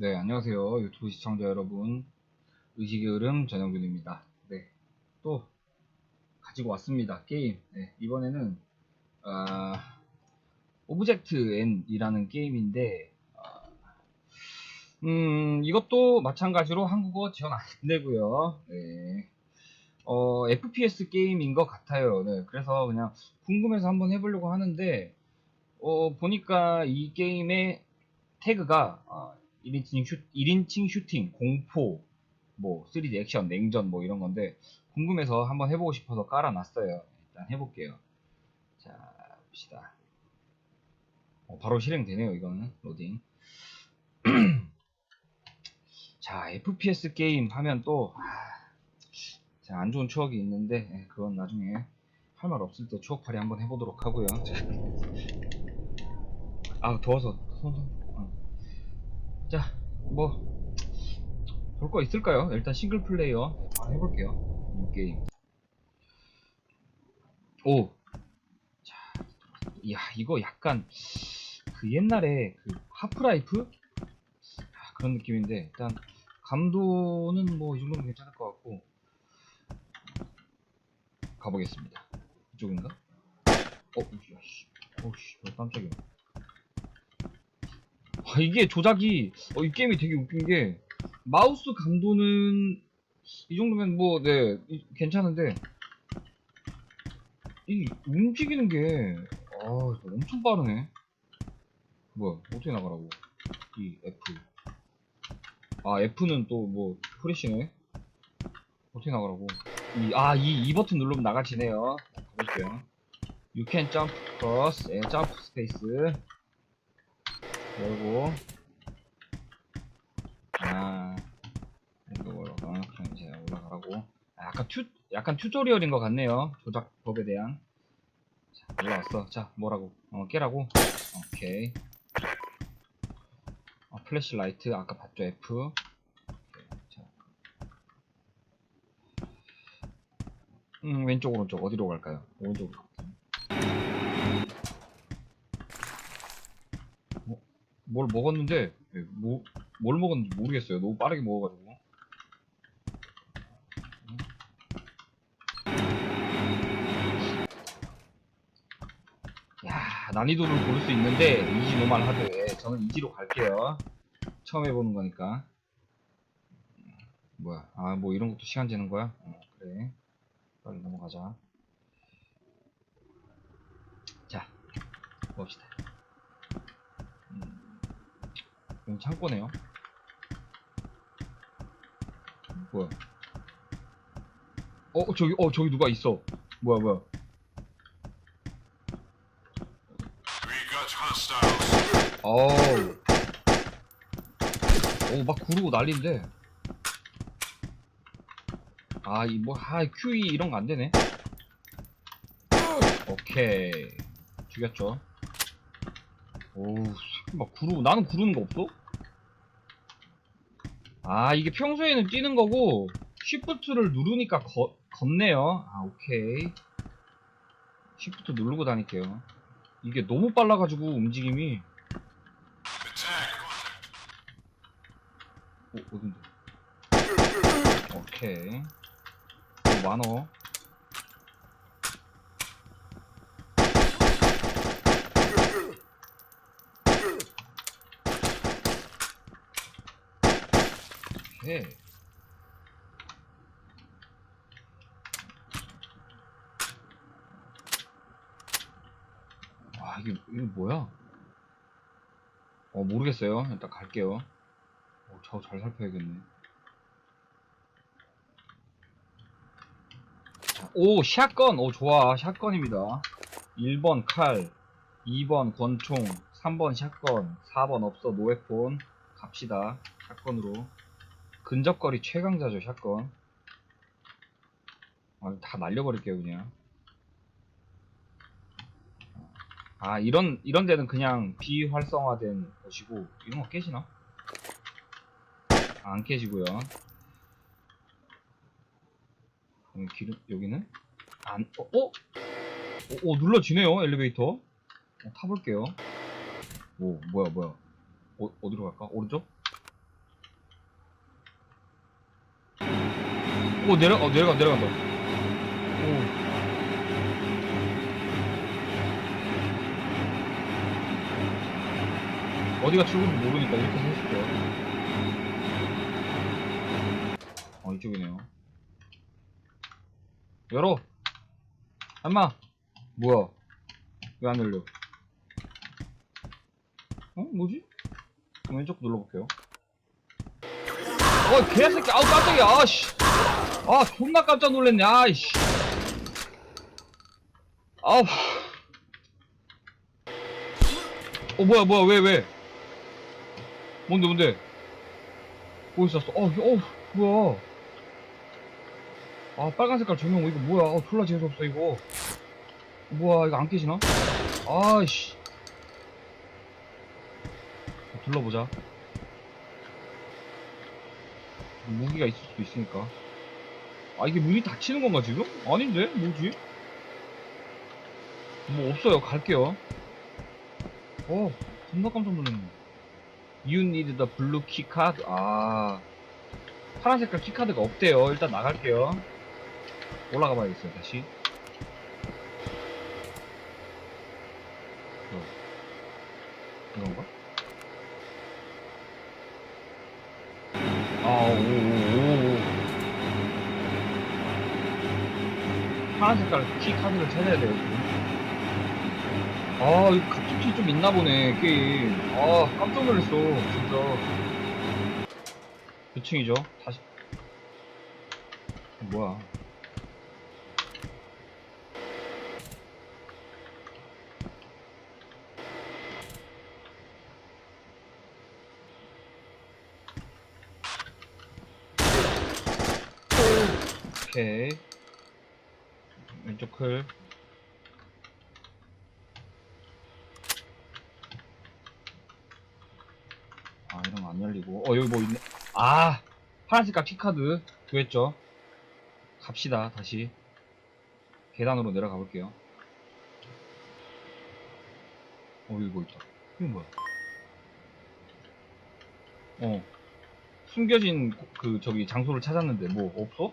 네, 안녕하세요. 유튜브 시청자 여러분. 의식의 흐름 전영준입니다. 네, 또 가지고 왔습니다. 게임. 네, 이번에는 아, 오브젝트 N이라는 게임인데 아, 음, 이것도 마찬가지로 한국어 지원 안 되고요. 네. 어, FPS 게임인 것 같아요. 네, 그래서 그냥 궁금해서 한번 해보려고 하는데 어, 보니까 이 게임의 태그가 어, 1인칭, 슈, 1인칭 슈팅, 공포, 뭐 3D 액션, 냉전 뭐 이런 건데 궁금해서 한번 해보고 싶어서 깔아놨어요. 일단 해볼게요. 자, 봅시다. 어, 바로 실행되네요. 이거는 로딩. 자, FPS 게임 하면 또 아, 제가 안 좋은 추억이 있는데 예, 그건 나중에 할 말 없을 때 추억팔이 한번 해보도록 하고요. 아 더워서 손, 손. 어. 자, 뭐 볼 거 있을까요? 일단 싱글 플레이어 바로 해볼게요. 이 게임. 오, 자, 이야 이거 약간 그 옛날에 그 하프라이프 아, 그런 느낌인데 일단 감도는 뭐 이 정도면 괜찮을 것 같고 가보겠습니다. 이쪽인가? 어, 야씨, 어씨, 깜짝이야. 아, 이게 조작이 어, 이 게임이 되게 웃긴 게 마우스 감도는 이 정도면 뭐 네 괜찮은데 이 움직이는 게 아, 엄청 빠르네. 뭐야 어떻게 나가라고? 이 F. 아 F는 또 뭐 프레시네. 어떻게 나가라고? 이 아 이 이 버튼 누르면 나가지네요. 가볼게요. You can jump cross, 예, jump space. 열고 아 뭐라고 그냥 이제 올라가라고. 아, 약간 튜 약간 튜토리얼인 것 같네요. 조작법에 대한. 자 올라왔어. 자 뭐라고? 어 깨라고? 오케이. 어, 플래시 라이트. 아까 봤죠? F. 자. 음 왼쪽 오른쪽. 어디로 갈까요? 오른쪽으로 갈게요. 뭘 먹었는데 예, 뭐, 뭘 먹었는지 모르겠어요. 너무 빠르게 먹어가지고. 야 난이도를 고를 수 있는데 이지 노말 하드에 저는 이지로 갈게요. 처음 해보는 거니까. 뭐야? 아 뭐 이런 것도 시간 재는 거야? 어, 그래. 빨리 넘어가자. 자 봅시다. 음. 여기 창고네요. 뭐야? 어 저기 어 저기 누가 있어? 뭐야 뭐야? 어우. 오, 막 구르고 난리인데. 아, 이 뭐, 아, QE 이런 거 안 되네. 오케이. 죽였죠. 오우, 막 구르고, 나는 구르는 거 없어? 아, 이게 평소에는 뛰는 거고, 쉬프트를 누르니까 거, 걷네요. 아, 오케이. 쉬프트 누르고 다닐게요. 이게 너무 빨라가지고, 움직임이. Attack. 어, 어딘데? 오케이. 어, 많어. 오케이. 와, 이게, 이게 뭐야? 어, 모르겠어요. 일단 갈게요. 어, 저잘 살펴야겠네. 자, 오, 샷건! 오, 좋아. 샷건입니다. 1번 칼, 2번 권총, 3번 샷건, 4번 없어, 노웨폰. 갑시다. 샷건으로. 근접거리 최강자죠, 샷건. 아, 다 날려버릴게요, 그냥. 아, 이런, 이런 데는 그냥 비활성화된 것이고, 이런 거 깨지나? 안 깨지고요. 여기 기름 여기는 안 어? 어? 어, 어, 눌러지네요 엘리베이터. 어, 타볼게요. 오 뭐야 뭐야. 어, 어디로 갈까? 오른쪽? 오 내려 어 내려가 내려간다. 오. 어디가 출구인지 모르니까 이렇게 서 있을게요. 어 이쪽이네요. 열어. 엄마. 뭐야? 왜 안 열려? 어 뭐지? 왼쪽 눌러볼게요. 어 개새끼 아우 깜짝이야 아씨. 아 존나 깜짝 놀랐네 아이씨. 아우. 어 뭐야 뭐야 왜 왜? 뭔데 뭔데? 뭐 있었어? 어, 어 뭐야? 아 빨간 색깔 조명 이거 뭐야? 어 졸라 재수없어 이거. 뭐야 이거 안 깨지나? 아이씨. 둘러보자. 무기가 있을 수도 있으니까. 아 이게 문이 닫히는 건가 지금? 아닌데? 뭐지? 뭐 없어요. 갈게요. 어, 겁나 깜짝 놀랐네. You need the blue key card. 아, 파란 색깔 키 카드가 없대요. 일단 나갈게요. 올라가 봐야겠어요. 다시. 어. 이건가? 아, 오, 오, 오. 파란 색깔 키 카드를 찾아야 돼요. 아, 이거 갑툭튀 좀 있나 보네, 게임. 아, 깜짝 놀랐어, 진짜. 몇 층이죠? 다시. 어, 뭐야. 오케이. 왼쪽 클. 아, 이런 거 안 열리고. 어, 여기 뭐 있네. 아! 파란색깔 키카드 구했죠. 갑시다, 다시. 계단으로 내려가 볼게요. 어, 여기 뭐 있다. 이건 뭐야? 어. 숨겨진 그, 저기, 장소를 찾았는데, 뭐, 없어?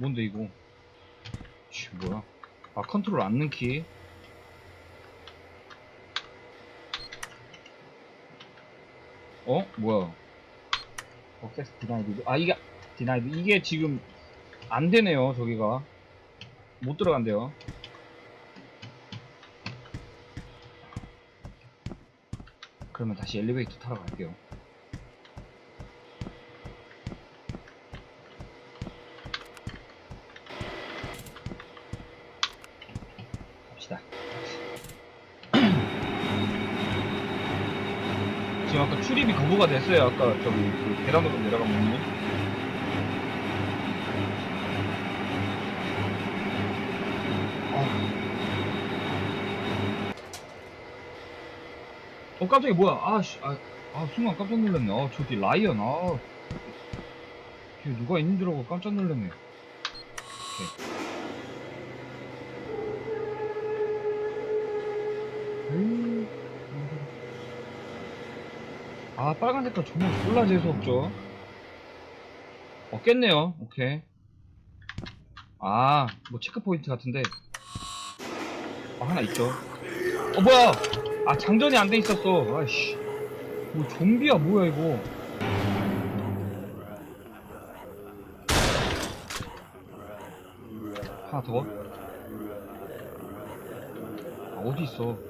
뭔데, 이거? 씨, 뭐야? 아, 컨트롤 앉는 키. 어? 뭐야? 억세스 디나이드. 아, 이게, 디나이드. 이게 지금 안 되네요, 저기가. 못 들어간대요. 그러면 다시 엘리베이터 타러 갈게요. 갑시다. 지금 아까 출입이 거부가 됐어요. 아까 저기 그 계단으로 내려간 문이. 어 깜짝이야. 뭐야? 아씨. 아, 아 순간 깜짝 놀랐네. 아 저기 라이언. 아. 뒤에 누가 있는 줄 알고 깜짝 놀랐네. 오케이 에이, 아 빨간 색깔 정말 졸라 재수없죠? 어 깼네요. 오케이. 아뭐 체크포인트 같은데. 아 하나 있죠. 어 뭐야! 아 장전이 안 돼 있었어. 아이씨. 뭐 좀비야 뭐야 이거. 하나 더? 아, 어디 있어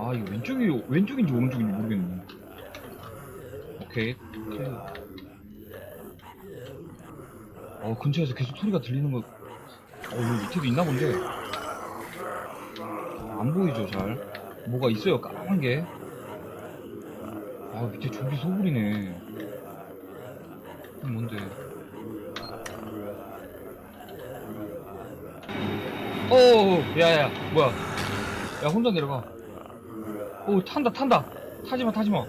아 이거 왼쪽이 왼쪽인지 오른쪽인지 모르겠네 오케이. 어 근처에서 계속 소리가 들리는 거 어, 여기 밑에도 있나 본데. 안 보이죠, 잘. 뭐가 있어요, 까만 게. 아, 밑에 좀비 소굴이네. 뭔데. 어, 야, 야, 뭐야. 야, 혼자 내려가. 오, 탄다, 탄다. 타지마, 타지마.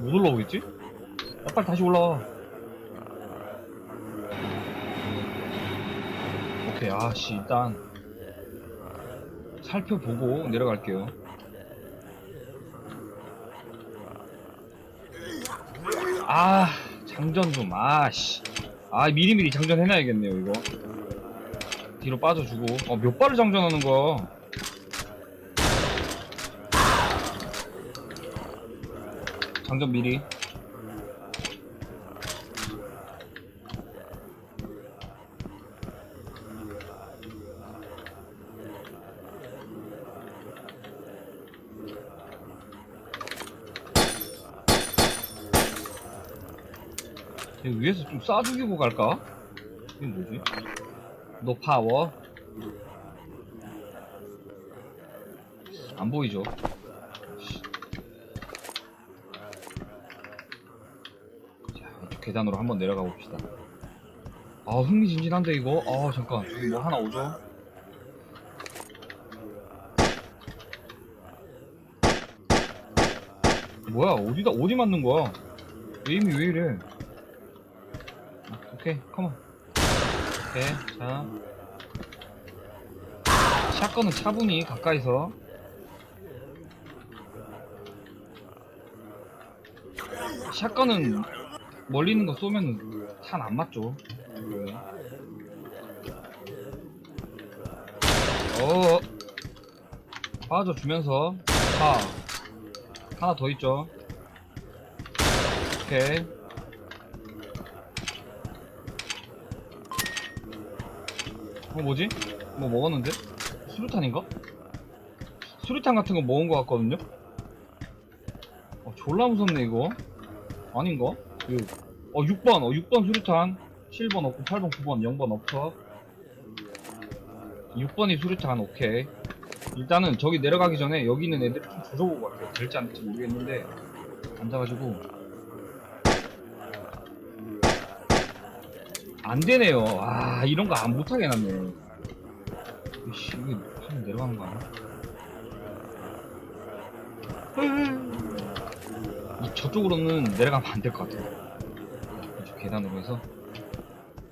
못 올라오겠지? 야, 빨리 다시 올라와. 오케이, 아씨, 일단 살펴보고 내려갈게요. 아 장전 좀 아씨 아 미리미리 장전해놔야겠네요 이거 뒤로 빠져주고 어몇 발을 장전하는 거야 장전 미리 위에서 좀 쏴죽이고 갈까? 이게 뭐지? 노 파워 안 보이죠? 씨. 자, 이쪽 계단으로 한번 내려가 봅시다. 아, 흥미진진한데, 이거? 아, 잠깐. 여기 뭐 하나 오죠? 뭐야, 어디다, 어디 맞는 거야? 에임이 왜 이래? 아, 오케이, 컴온. 오케이, 자. 샷건은 차분히 가까이서. 샷건은 멀리 있는 거 쏘면 탄 안 맞죠. 네. 어, 빠져 주면서, 파. 하나 더 있죠. 오케이. 어, 뭐지? 뭐 먹었는데? 수류탄인가? 수류탄 같은 거 먹은 것 같거든요? 어, 졸라 무섭네, 이거. 아닌가? 그, 어, 6번, 어, 6번 수류탄. 7번 없고, 8번, 9번, 0번 없어. 6번이 수류탄, 오케이. 일단은 저기 내려가기 전에 여기 있는 애들 좀 조져보고 갈게요. 될지 안 될지 모르겠는데, 앉아가지고. 안 되네요. 아, 이런 거 안 못하게 해놨네. 이씨, 한번 내려가는 거 아니야? 이 저쪽으로는 내려가면 안 될 것 같아요. 이쪽 계단으로 해서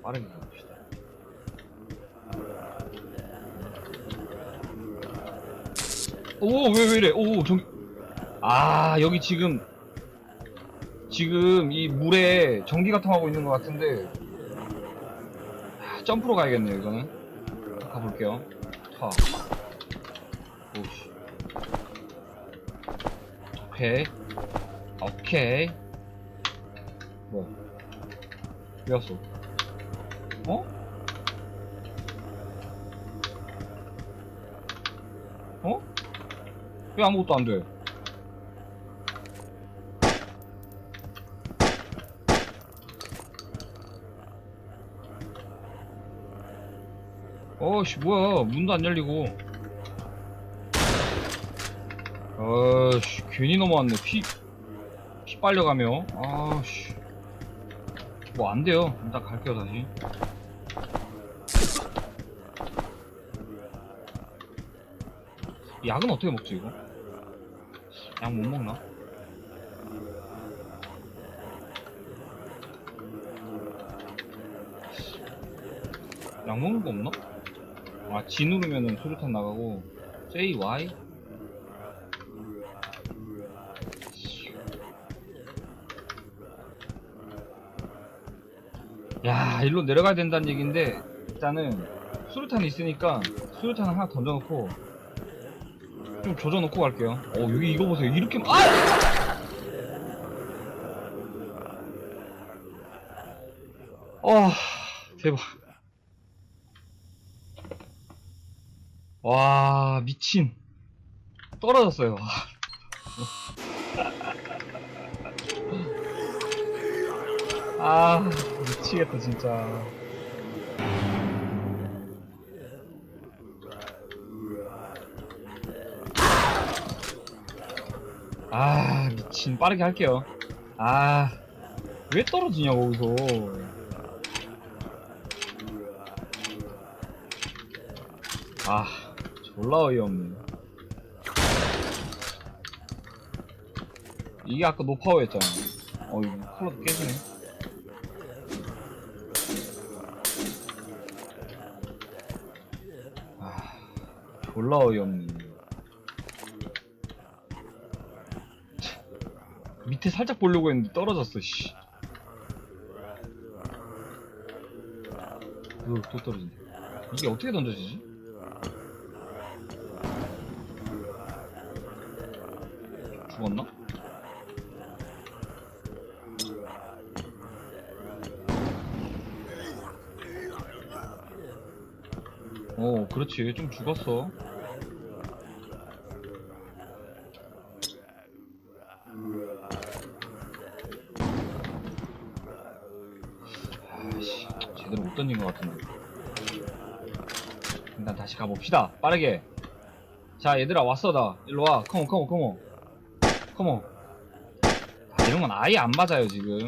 빠르게 가봅시다. 오, 왜, 왜 이래? 오, 저기. 아, 여기 지금, 지금 이 물에 전기가 통하고 있는 것 같은데, 아, 점프로 가야겠네요, 이거는. 가볼게요. 타. 오씨. 오케이. 오케이. 왜 왔어? 어? 어? 왜 아무것도 안 돼? 어씨 뭐야 문도 안 열리고 어씨 괜히 넘어왔네 피, 피 빨려가며. 아씨. 뭐 안 돼요. 일단 갈게요 다시. 약은 어떻게 먹지 이거? 약 못 먹나? 약 먹는 거 없나? 아, G 누르면은 수류탄 나가고, J, Y? 야, 일로 내려가야 된다는 얘기인데, 일단은, 수류탄이 있으니까, 수류탄 하나 던져놓고, 좀 조져놓고 갈게요. 어, 여기 이거 보세요. 이렇게, 아! 아, 대박. 와 미친 떨어졌어요 아 미치겠다 진짜 아 미친 빠르게 할게요 아 왜 떨어지냐 거기서 아 졸라 어이없네. 이게 아까 노파워였잖아. 어, 이거 컬러도 깨지네. 졸라 어이없네. 밑에 살짝 보려고 했는데 떨어졌어, 씨. 으, 또 떨어지네. 이게 어떻게 던져지지? 죽었나? 어, 그렇지. 좀 죽었어. 던진 것 같은데. 일단 다시 가봅시다. 빠르게. 자, 얘들아, 왔어, 나. 일로 와. 컴온, 컴온, 컴온. 컴온. 아, 이런 건 아예 안 맞아요, 지금.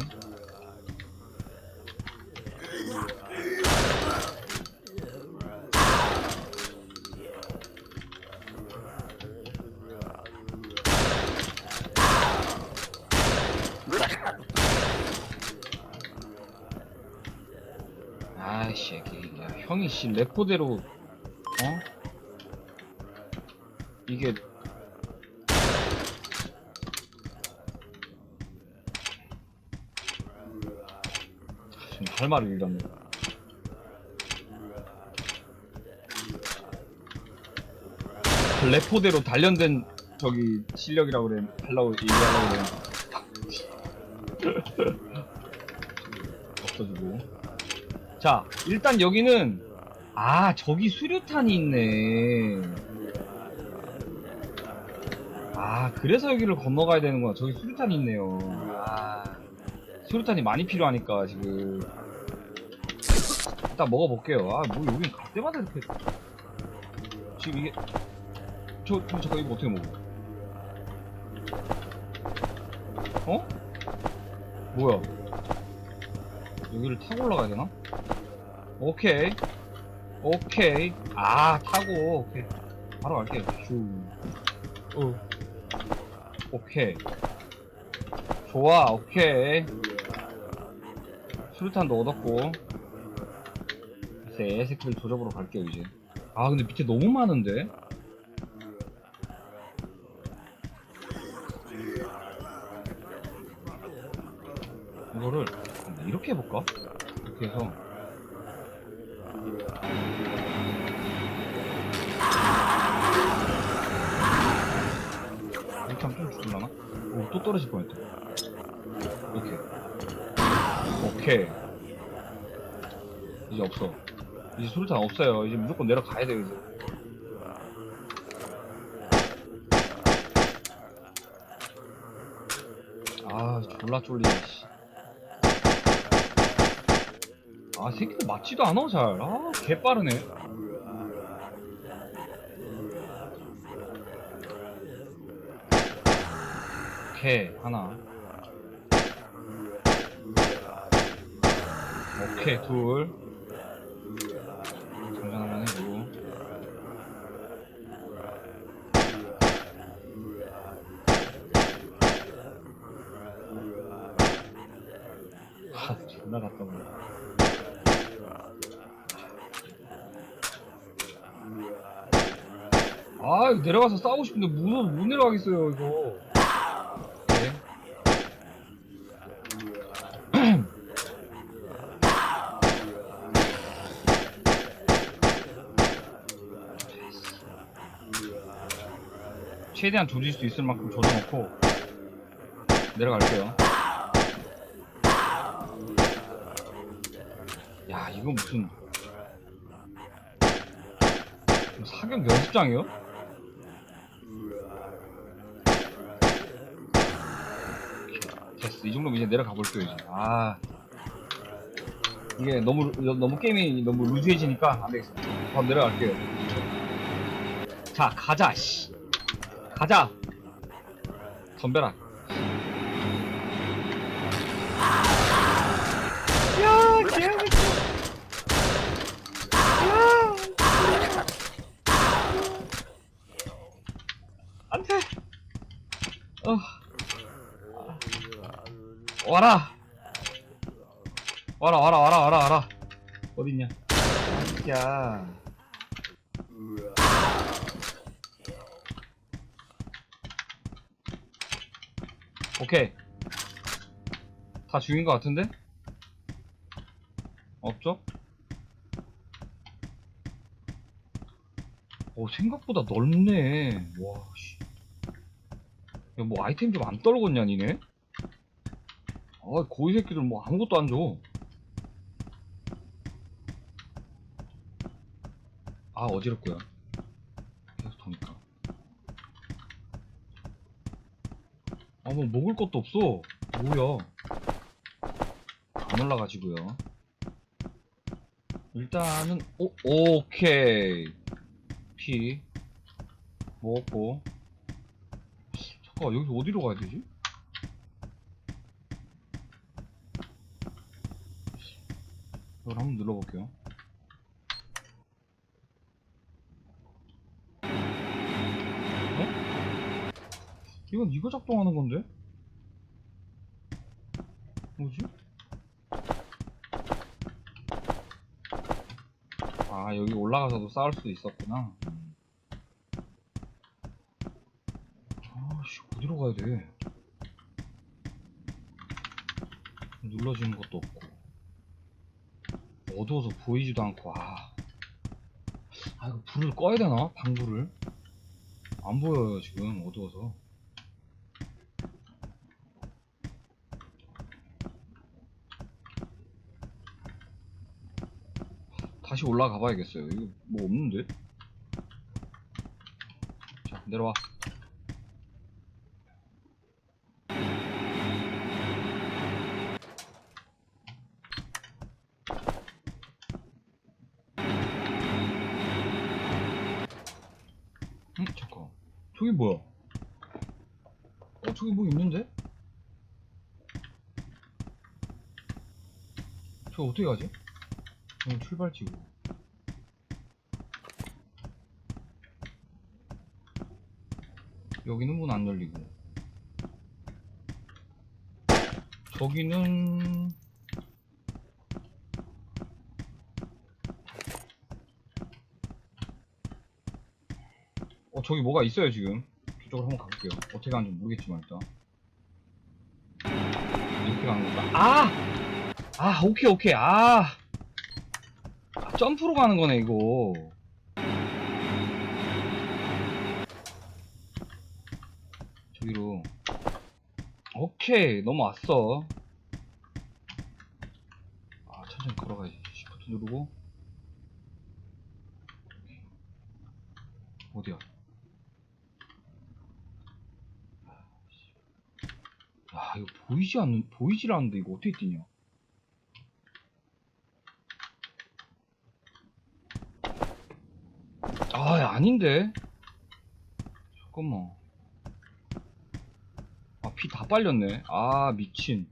아이씨, 이게, 야, 형이 씨, 레포대로, 어? 이게, 할 말을 잃었네. 레포대로 단련된 저기 실력이라고 그래 하려고 얘기하려고 그래 없어지고 자 일단 여기는 아 저기 수류탄이 있네. 아 그래서 여기를 건너가야 되는구나 저기 수류탄이 있네요. 아 수류탄이 많이 필요하니까 지금. 일단 먹어볼게요. 아 뭐 여긴 갈 때마다 이렇게 지금 이게 저, 저 잠깐 이거 어떻게 먹어? 어? 뭐야? 여기를 타고 올라가야 되나? 오케이. 오케이. 아 타고. 오케이. 바로 갈게요. 슈. 어. 오케이. 좋아. 오케이. 수류탄도 얻었고. 이제 애새끼들 조져보러 갈게요 이제. 아 근데 밑에 너무 많은데? 이거를 이렇게 해볼까? 이렇게 해서 이렇게 하면 좀 죽을라나? 오, 또 떨어질 뻔했다. 오케이. 오케이. 이제 없어. 이제 수류탄 없어요. 이제 무조건 내려가야 돼요, 이제. 아, 졸라 쫄리네, 씨. 아, 새끼들 맞지도 않아, 잘. 아, 개 빠르네. 오케이, 하나. 오케이, 둘. 장전 한번 해주고. 아, 존나 갔다 오네. 아, 내려가서 싸우고 싶은데 무서워서 못 내려가겠어요, 이거. 네. 최대한 조질 수 있을 만큼 조져놓고 내려갈게요. 야, 이거 무슨 사격 연습장이요? 됐어. 이 정도면 이제 내려가 볼게요, 이제. 아. 이게 너무, 너무 게임이 너무 루즈해지니까 안 되겠어. 바로 내려갈게요. 자, 가자, 씨. 가자! 덤벼라. 야, 개새끼. 야! 안 돼! 어. 와라! 와라, 와라, 와라, 와라, 와라. 어딨냐? 야. 오케이 다 죽인 것 같은데? 없죠? 오 생각보다 넓네 와씨 뭐 아이템 좀 안 떨궜냐 니네? 아 고이 새끼들 뭐 아무것도 안줘 아 어지럽고요 뭐 먹을 것도 없어. 뭐야. 안 올라가지고요. 일단은, 오, 오케이. 피. 먹었고. 잠깐, 여기서 어디로 가야 되지? 이걸 한번 눌러볼게요. 어? 이건 이거 작동하는 건데? 뭐지? 아, 여기 올라가서도 싸울 수도 있었구나. 아씨, 어디로 가야 돼? 눌러지는 것도 없고. 어두워서 보이지도 않고, 아. 아, 이거 불을 꺼야 되나? 방불을? 안 보여요, 지금, 어두워서. 다시 올라가 봐야겠어요. 이거 뭐 없는데? 자, 내려와. 응? 잠깐. 저기 뭐야? 어, 저기 뭐 있는데? 저 어떻게 가지? 여기 출발지고. 여기는 문 안 열리고. 저기는 어 저기 뭐가 있어요 지금 저쪽으로 한번 가볼게요 어떻게 가는지 모르겠지만 일단 이렇게 가는 건가 아! 아 오케이 오케이 아 아, 점프로 가는 거네, 이거. 저기로. 오케이, 넘어왔어. 아, 천천히 걸어가야지. 시프트 누르고. 어디야? 야, 이거 보이지 않는, 보이질 않는데, 이거 어떻게 뛰냐? 아, 야, 아닌데? 잠깐만. 아, 피 다 빨렸네. 아, 미친.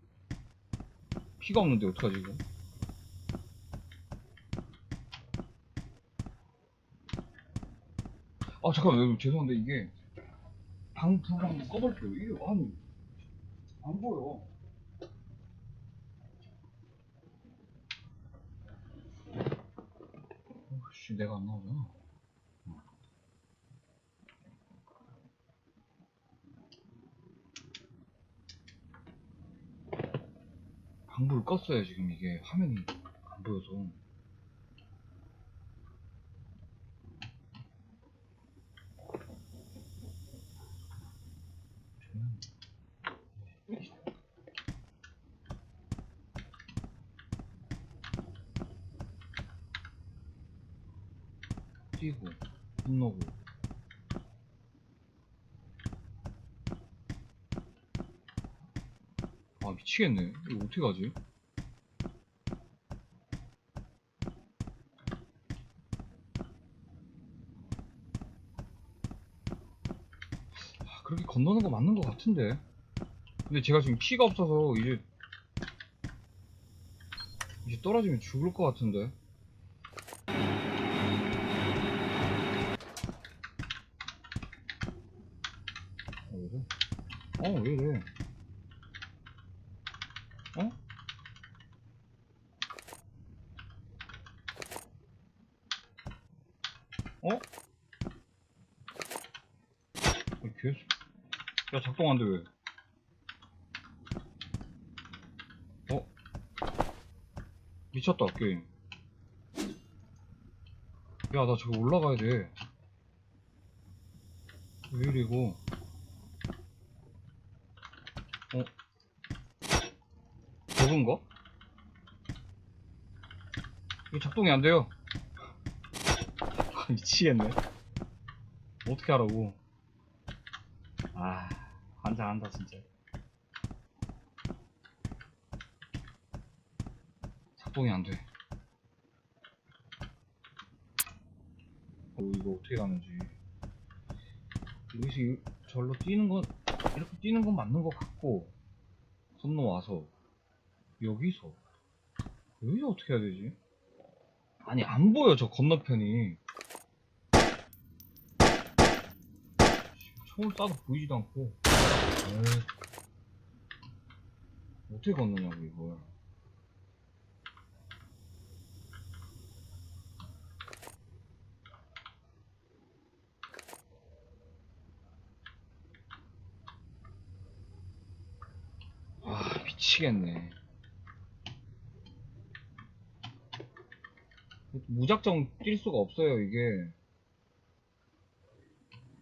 피가 없는데, 어떡하지, 이거? 아, 잠깐만, 죄송한데, 이게. 방, 불 한번 꺼볼게요. 이게, 아니. 안 보여. 어씨, 내가 안 나오잖아. 방불 껐어요 지금 이게 화면이 안 보여서. 뛰고 분노고 아 미치겠네. 이거 어떻게 가지? 아, 그렇게 건너는 거 맞는 거 같은데. 근데 제가 지금 피가 없어서 이제 이제 떨어지면 죽을 것 같은데 어, 왜 이래? 어, 왜 이래? 어? 어? 어, 계속. 야, 작동 안 돼, 왜? 어? 미쳤다, 게임. 야, 나 저기 올라가야 돼. 왜 이래 이거 어? 버그인가? 이거 작동이 안 돼요 미치겠네 어떻게 하라고 아 환장한다 진짜 작동이 안 돼. 어, 이거 어떻게 가는지. 여기서 이- 절로 뛰는 건 이렇게 뛰는 건 맞는 것 같고 건너와서 여기서. 여기서 어떻게 해야 되지? 아니 안 보여 저 건너편이. 총을 쏴도 보이지도 않고. 에이. 어떻게 건너냐고 이걸 아 미치겠네. 무작정 뛸 수가 없어요 이게.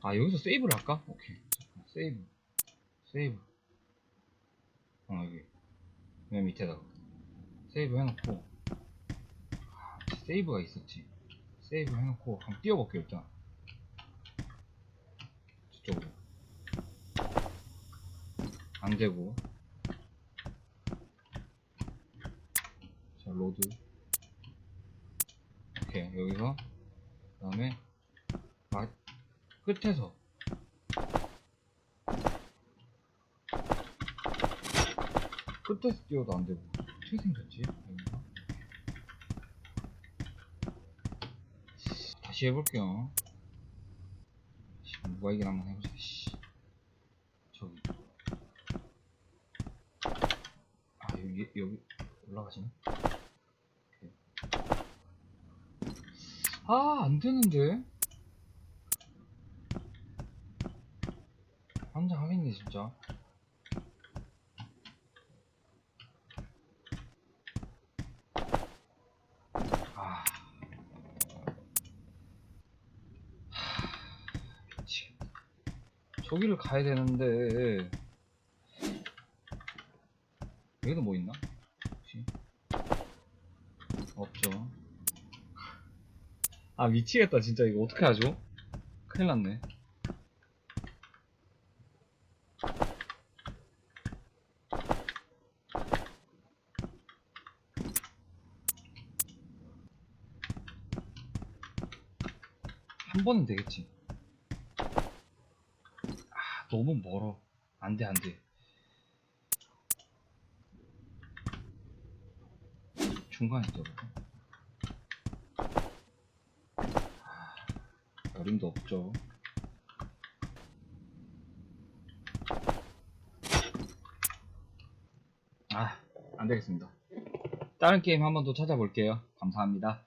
아 여기서 세이브를 할까? 오케이. 세이브. 세이브. 어 여기. 맨 밑에다가. 세이브 해놓고. 아, 세이브가 있었지. 세이브 해놓고 한번 띄워볼게요 일단. 저쪽으로. 안 되고 로드 오케이 여기서 그 다음에 아, 끝에서 끝에서 뛰어도 안되고 어떻게 생겼지? 여기가? 다시 해볼게요 씨, 누가 이긴 한번 해보자 씨. 저기 아 여기 여기 올라가시네 오케이. 아 안 되는데. 환장하겠네 진짜. 아. 하, 미치겠다 저기를 가야 되는데. 여기도 뭐 있나? 혹시? 없죠 아 미치겠다 진짜. 이거 어떻게 하죠? 큰일 났네. 한 번은 되겠지. 아 너무 멀어. 안돼 안돼. 중간에 있더라고 어림도 없죠. 아 안 되겠습니다. 다른 게임 한 번 더 찾아볼게요. 감사합니다